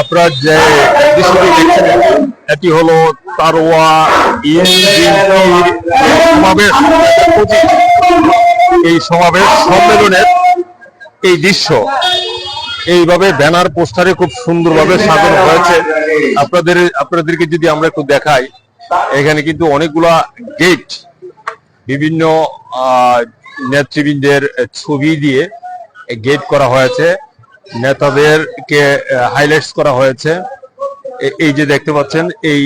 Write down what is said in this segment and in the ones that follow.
আপনারা যে দৃশ্যটি দেখছেন, এটি হলো তারোয়া সমাবেশ। এই সমাবেশ সম্মেলনের এই দৃশ্য। এইভাবে ব্যানার, পোস্টারে খুব সুন্দরভাবে সাজানো হয়েছে। আপনাদের, আপনাদেরকে যদি আমরা একটু দেখাই, এখানে কিন্তু অনেকগুলা গেট, বিভিন্ন নেতৃবৃন্দের ছবি দিয়ে গেট করা হয়েছে। নেতাদেরকে হাইলাইটস করা হয়েছে। এই যে দেখতে পাচ্ছেন, এই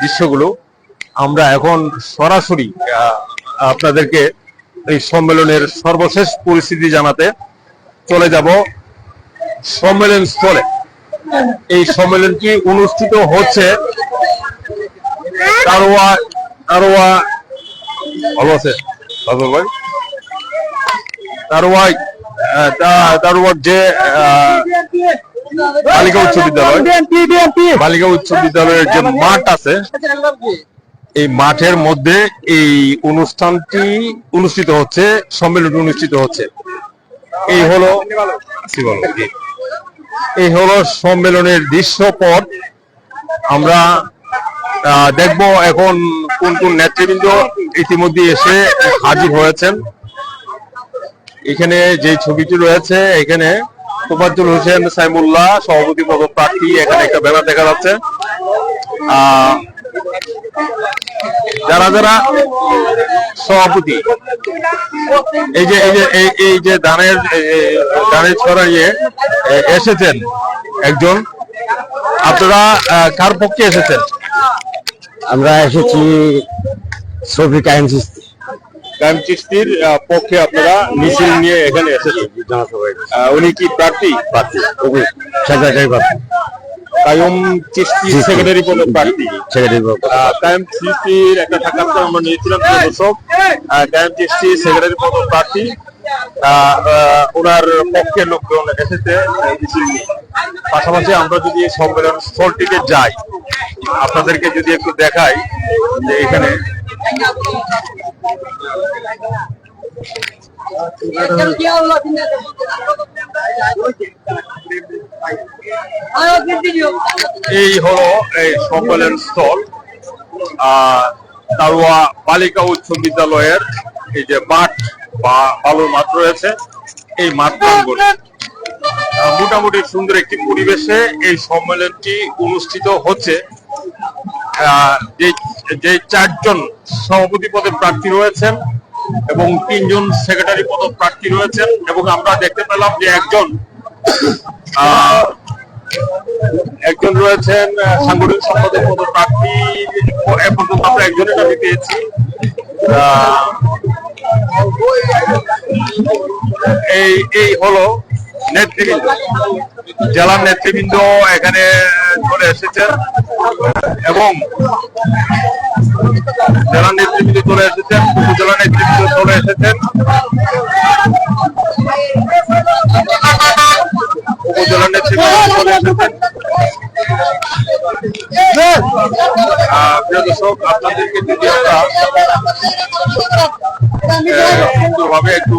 দৃশ্যগুলো। আমরা এখন সরাসরি আপনাদেরকে এই সম্মেলনের সর্বশেষ পরিস্থিতি জানাতে চলে যাব। সম্মেলন স্থলে। এই সম্মেলনটি অনুষ্ঠিত হচ্ছে তারোয়া তারোয়া ভালো আছে ভাই? তারোয়াই আহ, তা- তারোয়ার যে বালিকা উচ্চ বিদ্যালয় বালিকা উচ্চ বিদ্যালয়ের যে মাঠ আছে এই মাঠের মধ্যে এই অনুষ্ঠানটি অনুষ্ঠিত হচ্ছে সম্মেলনটি অনুষ্ঠিত হচ্ছে। এই হলো বলো, এই হলো সম্মেলনের দৃশ্যপট। আমরা দেখব এখন কোন কোন নেতৃবৃন্দ ইতিমধ্যে এসে হাজির হয়েছেন। এখানে যে ছবিটি রয়েছে, এখানে তোফাজ্জল হোসেন সাইমুল্লাহ, সভাপতি পদপ্রার্থী এখানে একটা ব্যানার দেখা যাচ্ছে। যারা যারা সভাপতি, এই যে এই যে, এই- যে দানের দানের ছড়াইয়ে এসেছেন একজন। আপনারা কার পক্ষে এসেছেন? আমরা এসেছি শফিক আইন চিস্তি কায়েম চিস্তির পক্ষে আপনারা মিছিল নিয়ে এখানে এসেছেন। জনসভায় উনি কি প্রার্থী? প্রার্থী। সেক্রেটারি প্রার্থী। কায়ুম চিস্তি। সেক্রেটারি পদের প্রার্থী। সেক্রেটারি কায়েম চিস্তির একটা সাক্ষাৎকার আমরা নিয়েছিলাম দর্শক কায়েম চিস্তি সেক্রেটারি পদের প্রার্থী। ওনার পক্ষের লোকজন এসেছে। পাশাপাশি আমরা যদি এই সম্মেলন স্থলটিতে যাই আপনাদেরকে যদি একটু দেখাই যে এখানে এই হলো এই সম্মেলন স্থল তারুয়া বালিকা উচ্চ বিদ্যালয়ের এই যে মাঠ বা বালুর মাঠ রয়েছে, এই মাঠ মোটামুটি সুন্দর একটি পরিবেশে এই সম্মেলনটি অনুষ্ঠিত হচ্ছে। যে চারজন সভাপতি পদে প্রার্থী রয়েছেন এবং তিনজন সেক্রেটারি পদ প্রার্থী রয়েছেন এবং আমরা দেখতে পেলাম যে একজন একজন রয়েছেন সাংগঠনিক সম্পাদক পদ প্রার্থী এ পর্যন্ত আমরা একজনের নামে পেয়েছি। এই এই হলো নেতৃবৃন্দ জেলার নেতৃবৃন্দ এখানে চলে এসেছেন এবং জেলা নেতৃবৃন্দ চলে এসেছেন উপজেলা নেতৃবৃন্দ চলে এসেছেন উপজেলা নেতৃবৃন্দ চলে এসেছেন আহ, প্রিয় দর্শক আপনাদেরকে যদি আমরা সুন্দরভাবে একটু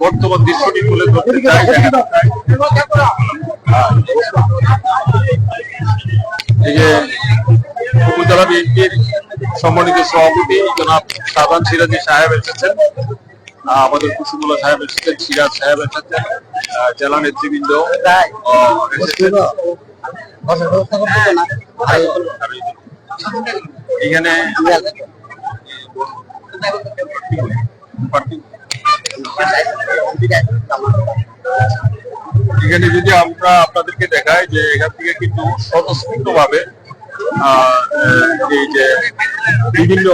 বর্তমান দৃশ্যটি তুলে ধরতে চাই এই যে উপজেলা বিএনপির সম্মানিত সভাপতি জনাব সাবান সিরাজি সাহেব এসেছেন। আহ, আমাদের কুসুমুল্লাহ সাহেব এসেছেন সিরাজ সাহেব এসেছেন জেলা নেতৃবৃন্দ এখানে এখানে যদি আমরা আপনাদেরকে দেখাই যে এখান থেকে কিন্তু স্বতঃস্ফূর্ত ভাবে এই যে বিভিন্ন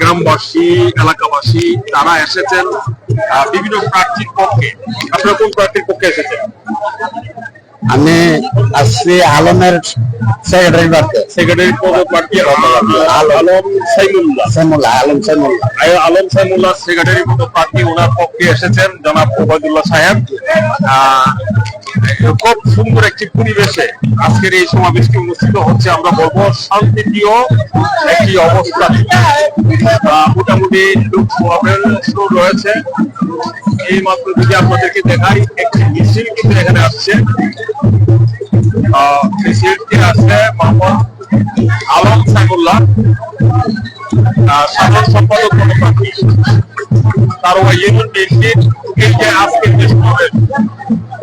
গ্রামবাসী, এলাকাবাসী, তারা এসেছেন বিভিন্ন প্রার্থীর পক্ষে। আপনারা কোন প্রার্থীর পক্ষে এসেছেন? আমি আসছি আলমের সেক্রেটারি পার্টি সেক্রেটারি পদ পার্টি আলম। সাইমুল্লাহ। সাইমুল্লাহ আলম সাইমুল্লাহ। আলম সাইমুল্লাহ সেক্রেটারি পদ পার্টি ওনার পক্ষে এসেছেন জনাব ওবায়দুল্লাহ সাহেব। আহ, খুব সুন্দর একটি পরিবেশে আজকের এই সমাবেশটি অনুষ্ঠিত হচ্ছে। আমরা বলব শান্তিপ্রিয় একটি অবস্থা। মোটামুটি রয়েছে। এই মাত্র যদি আপনাদেরকে দেখাই একটি মিছিল কিন্তু এখানে আসছে। মিছিলটি আসছে মোহাম্মদ আলম সাইফুল্লাহ। আহ, সাধারণ সম্পাদক তারওয়া ইউনিয়ন বিএনপির আজকের যে সমাবেশ।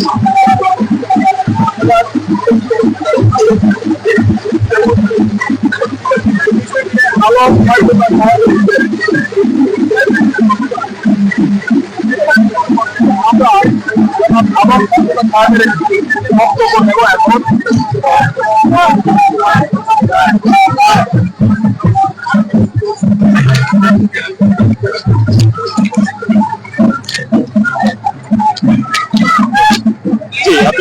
ইউনিয়ন বিএনপি বক্তব্য নেব এখন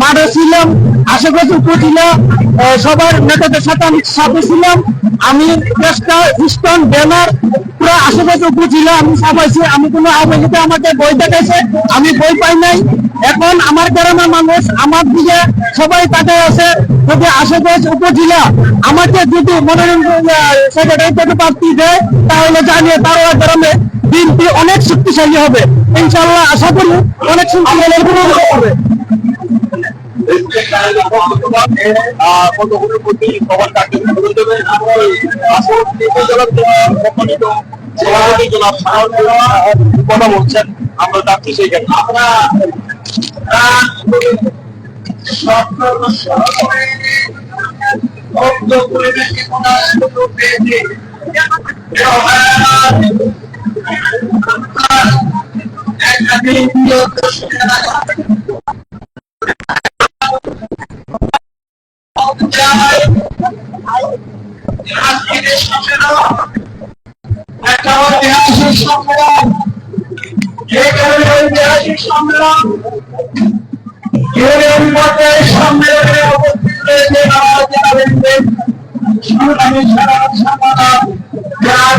মাঠে ছিলাম, আশেপাশে উপজেলা সবার নেতাদের সাথে আমি সাথে ছিলাম। আমি চেষ্টা ইস্টন ব্যানার, পুরো আশেপাশে উপজেলা আমি সাবাইছি আমি কোনো আবেগিতে আমাকে বই দেখাইছে, আমি বই পাই নাই। এখন আমার গ্রামের মানুষ আমার দিকে সবাই তাকে আছে, যদি আশেপাশে উপজেলা আমাকে যদি মনোরঞ্জন সেক্রেটারি থেকে প্রার্থী দেয়, তাহলে জানিয়ে তারা গ্রামে বিএনপি অনেক শক্তিশালী হবে। ইনশাল্লাহ আশা করি অনেক শক্তিশালী হবে। কতগুলোর প্রতি সবার কাছে অনুরোধ দেবেন। সম্মানিত সভাপতি জনাব কথা বলছেন আমরা যাচ্ছি সেইখানে আমরা একটা ঐতিহাসিক সম্মেলন যে ঐতিহাসিক সম্মেলন ইউনিয়ন পর্যায়ে সম্মেলনে উপস্থিত জেলাবেন্দ্রের সংগ্রামী সাধারণ সম্পাদক যার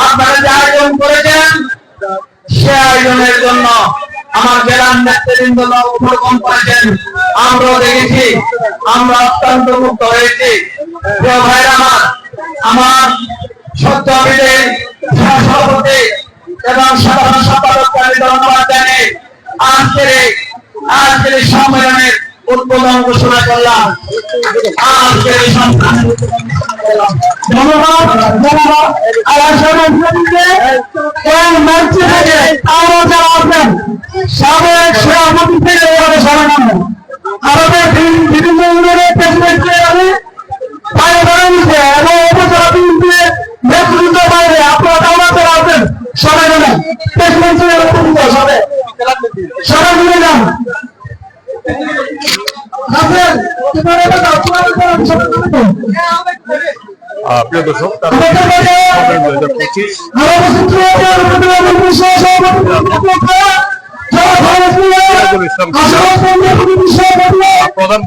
আপনারা যে আয়োজন করেছেন, সে আয়োজনের জন্য আমার জেলার নেতৃবৃন্দ উপকম করেছেন আমরাও দেখেছি, আমরা অত্যন্ত মুক্ত হয়েছি প্রিয় আমার আমার সত্যবিদের সভাপতি এবং সাধারণ সম্পাদককে আমি ধন্যবাদ জানাই আজকের আজকের সম্মেলনের উদ্বোধন ঘোষণা করলাম আজকের সম্মেলনের। ধন্যবাদ ধন্যবাদ। আমার সভাপতিকে এই মঞ্চে থেকে আরও যারা আছেন, সাবেক সভাপতি থেকে এভাবে সরানো আমাদের বিভিন্ন- ইউনিয়নের প্রেসিডেন্ট আমি পায়ে নিচ্ছে এবং উপসভাপতিকে নেতৃত্ব বাইরে আপনারা দাওয়া যারা আছেন, সবাই জানেন প্রেসিডেন্ট সবাই সবাই মিলে পঁচিশ। প্রধান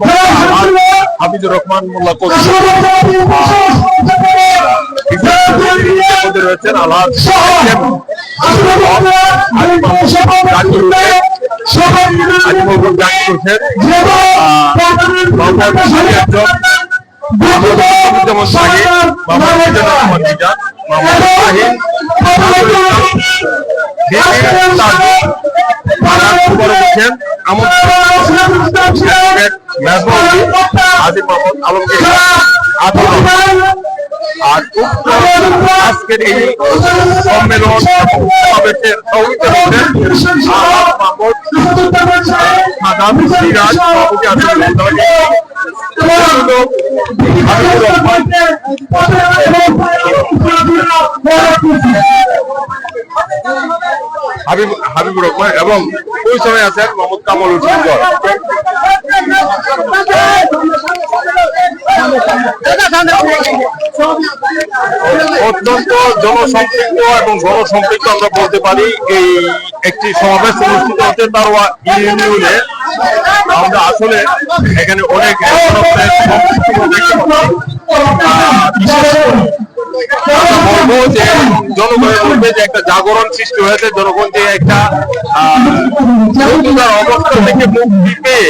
হাবিজুর রহমান মোল্লা রয়েছেন আলিয়াজম যেমন শাহিদ মোহাম্মদ মিজানুর আর উক্ত আজকের এই সম্মেলন হাবিবুর রহমান এবং ওই সময় আছেন মোহাম্মদ কামাল হোসেন অত্যন্ত জনসম্পৃক্ত এবং গণসম্পৃক্ত আমরা বলতে পারি, এই একটি সমাবেশ অনুষ্ঠিত হচ্ছে তারওয়া ইউনিয়নে আমরা আসলে এখানে অনেক বলব জনগণের মধ্যে যে একটা জাগরণ সৃষ্টি হয়েছে, জনগণ যে একটা অবস্থা থেকে মুক্তি পেয়ে